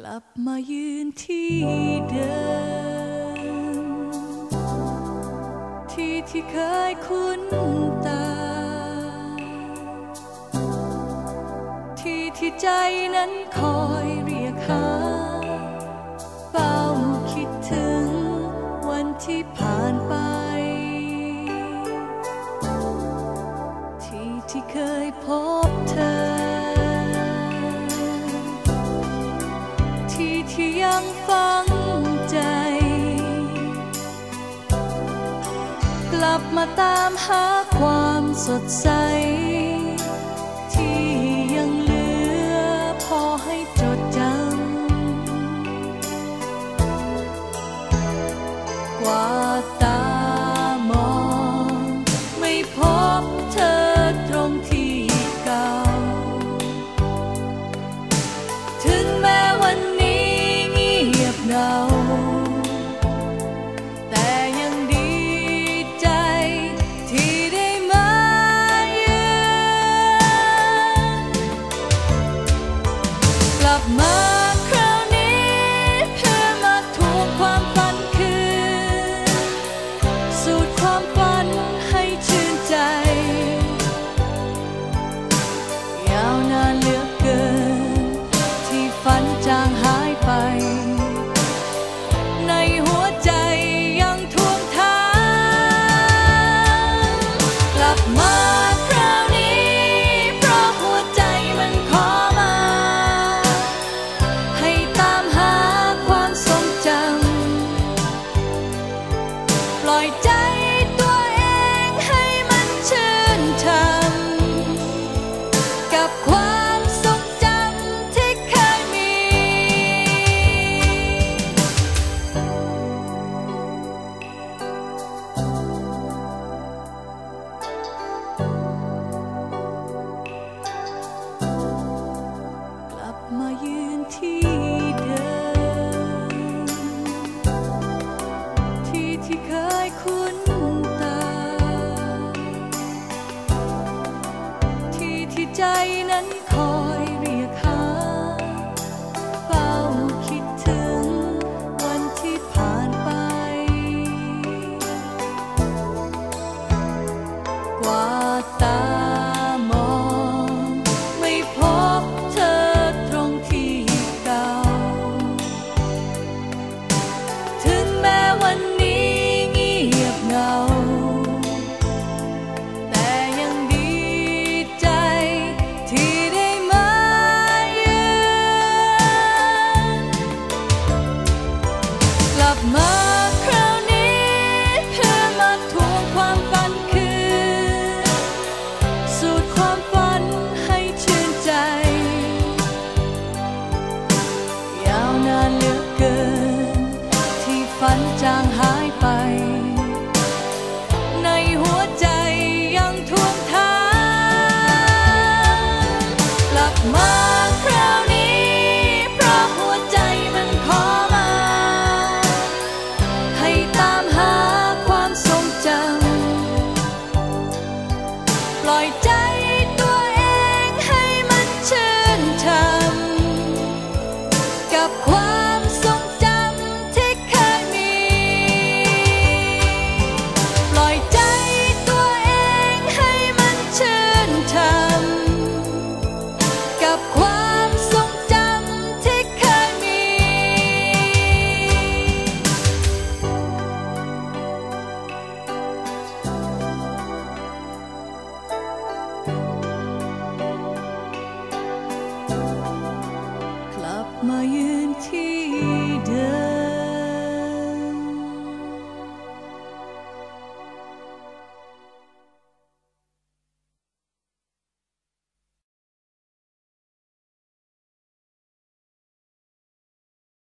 กลับมายืนที่เดิม ที่ที่เคยคุ้นตา ที่ที่ใจนั้นคอยเรียกหาเฝ้าคิดถึงวันที่ผ่านไป ที่ที่เคยพบเธอับมาตามหาความสดใส loài trái ใจนั้นคอย นานเหลือเกิน ที่ฝันจาง ความทรงจำที่เคยมี กลับมายืนที่